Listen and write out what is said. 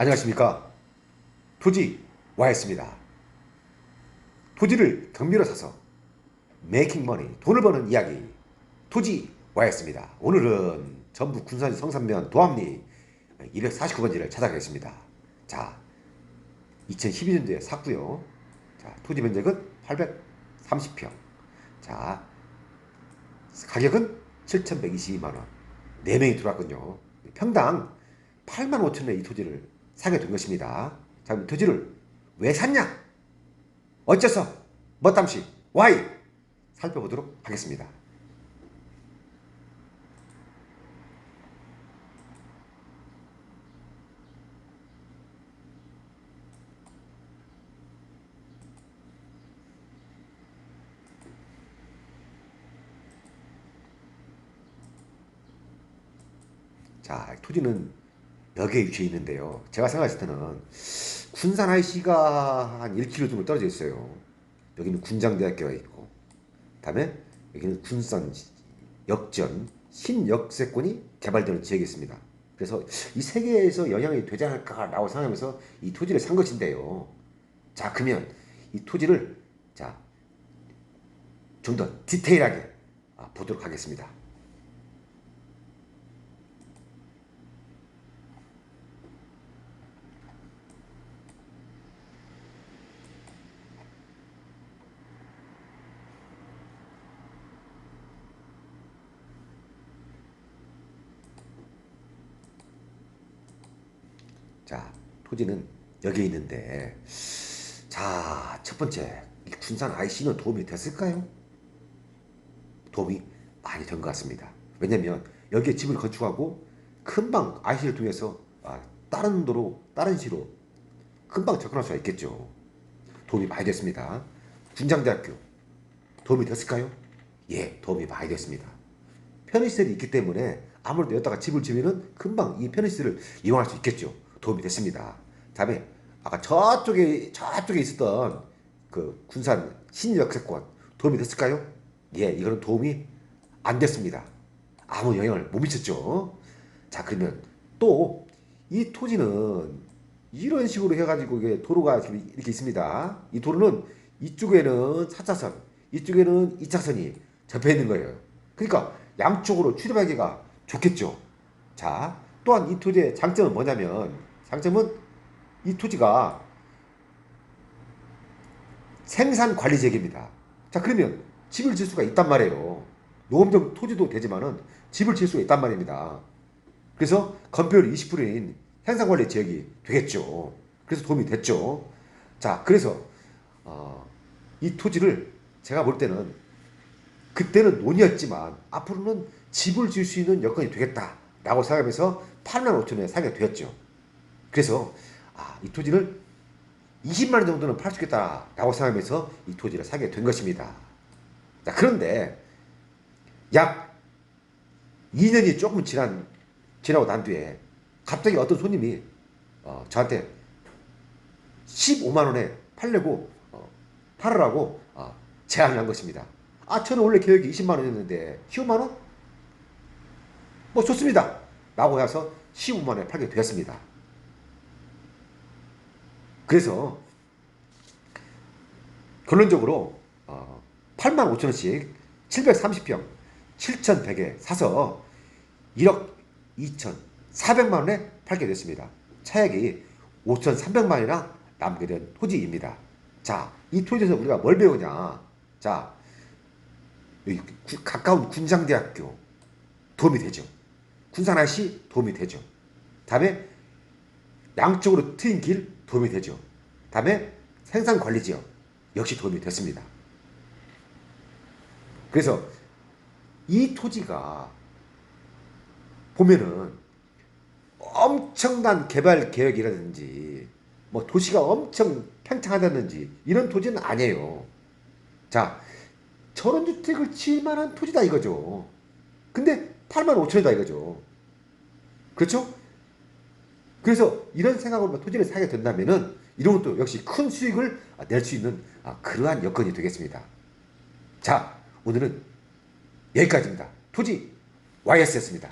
안녕하십니까. 토지 와였습니다. 토지를 경비로 사서 메이킹 머니, 돈을 버는 이야기. 토지 와였습니다. 오늘은 전북 군산 성산면 도암리 249번지를 찾아가겠습니다. 자, 2012년도에 샀고요. 자, 토지 면적은 830평. 자, 가격은 7,122만 원. 4명이 들어왔군요. 평당 8만 5천 원의 이 토지를 사게 된 것입니다. 자, 그럼 토지를 왜 샀냐? 어째서? 뭐땀시? 와이? 살펴보도록 하겠습니다. 자, 토지는 벽에 위치해 있는데요. 제가 생각했을 때는 군산 IC가 한 1km 정도 떨어져 있어요. 여기는 군장대학교가 있고, 다음에 여기는 군산 역전 신역세권이 개발되는 지역이 있습니다. 그래서 이 세 개에서 영향이 되지 않을까라고 생각하면서 이 토지를 산 것인데요. 자, 그러면 이 토지를 자, 좀 더 디테일하게 아, 보도록 하겠습니다. 자, 토지는 여기에 있는데, 자, 첫 번째, 이 군산 IC는 도움이 됐을까요? 도움이 많이 된 것 같습니다. 왜냐면 여기에 집을 건축하고 금방 IC를 통해서 아, 다른 도로, 다른 시로 금방 접근할 수가 있겠죠. 도움이 많이 됐습니다. 군장대학교 도움이 됐을까요? 예, 도움이 많이 됐습니다. 편의시설이 있기 때문에 아무래도 여기다가 집을 지으면 금방 이 편의시설을 이용할 수 있겠죠. 도움이 됐습니다. 다음에 아까 저쪽에 저쪽에 있었던 그 군산 신역세권 도움이 됐을까요? 예, 이거는 도움이 안 됐습니다. 아무 영향을 못 미쳤죠. 자, 그러면 또 이 토지는 이런 식으로 해가지고 이게 도로가 이렇게 있습니다. 이 도로는 이쪽에는 4차선, 이쪽에는 2차선이 접해 있는 거예요. 그러니까 양쪽으로 출입하기가 좋겠죠. 자, 또한 이 토지의 장점은 뭐냐면 장점은 이 토지가 생산 관리 지역입니다. 자, 그러면 집을 지을 수가 있단 말이에요. 노점적 토지도 되지만은 집을 지을 수가 있단 말입니다. 그래서 건폐율 20%인 생산 관리 지역이 되겠죠. 그래서 도움이 됐죠. 자, 그래서 어, 이 토지를 제가 볼 때는 그때는 논이었지만 앞으로는 집을 지을 수 있는 여건이 되겠다라고 생각하면서 8만 5천 원에 사게 되었죠. 그래서 아, 이 토지를 20만 원 정도는 팔 수 있겠다라고 생각하면서 이 토지를 사게 된 것입니다. 자, 그런데 약 2년이 조금 지난 지나고 난 뒤에 갑자기 어떤 손님이 어, 저한테 15만 원에 팔려고 어, 팔으라고 어, 제안을 한 것입니다. 아, 저는 원래 계획이 20만 원이었는데 15만 원? 뭐 좋습니다. 라고 해서 15만 원에 팔게 되었습니다. 그래서 결론적으로 어, 8만 5천 원씩 730평 7,100에 사서 1억 2,400만 원에 팔게 됐습니다. 차액이 5,300만 원이나 남게 된 토지입니다. 자, 이 토지에서 우리가 뭘 배우냐? 자, 여기 구- 가까운 군장대학교 도움이 되죠. 군산IC 도움이 되죠. 다음에 양쪽으로 트인 길 도움이 되죠. 다음에 생산 관리 지역 역시 도움이 됐습니다. 그래서 이 토지가 보면은 엄청난 개발 계획이라든지 뭐 도시가 엄청 팽창하다든지 이런 토지는 아니에요. 자, 저런 주택을 지을 만한 토지다 이거죠. 근데 8만 5천이다 이거죠. 그렇죠? 그래서 이런 생각으로 토지를 사게 된다면은 이런 것도 역시 큰 수익을 낼 수 있는 아, 그러한 여건이 되겠습니다. 자, 오늘은 여기까지입니다. 토지 YS였습니다.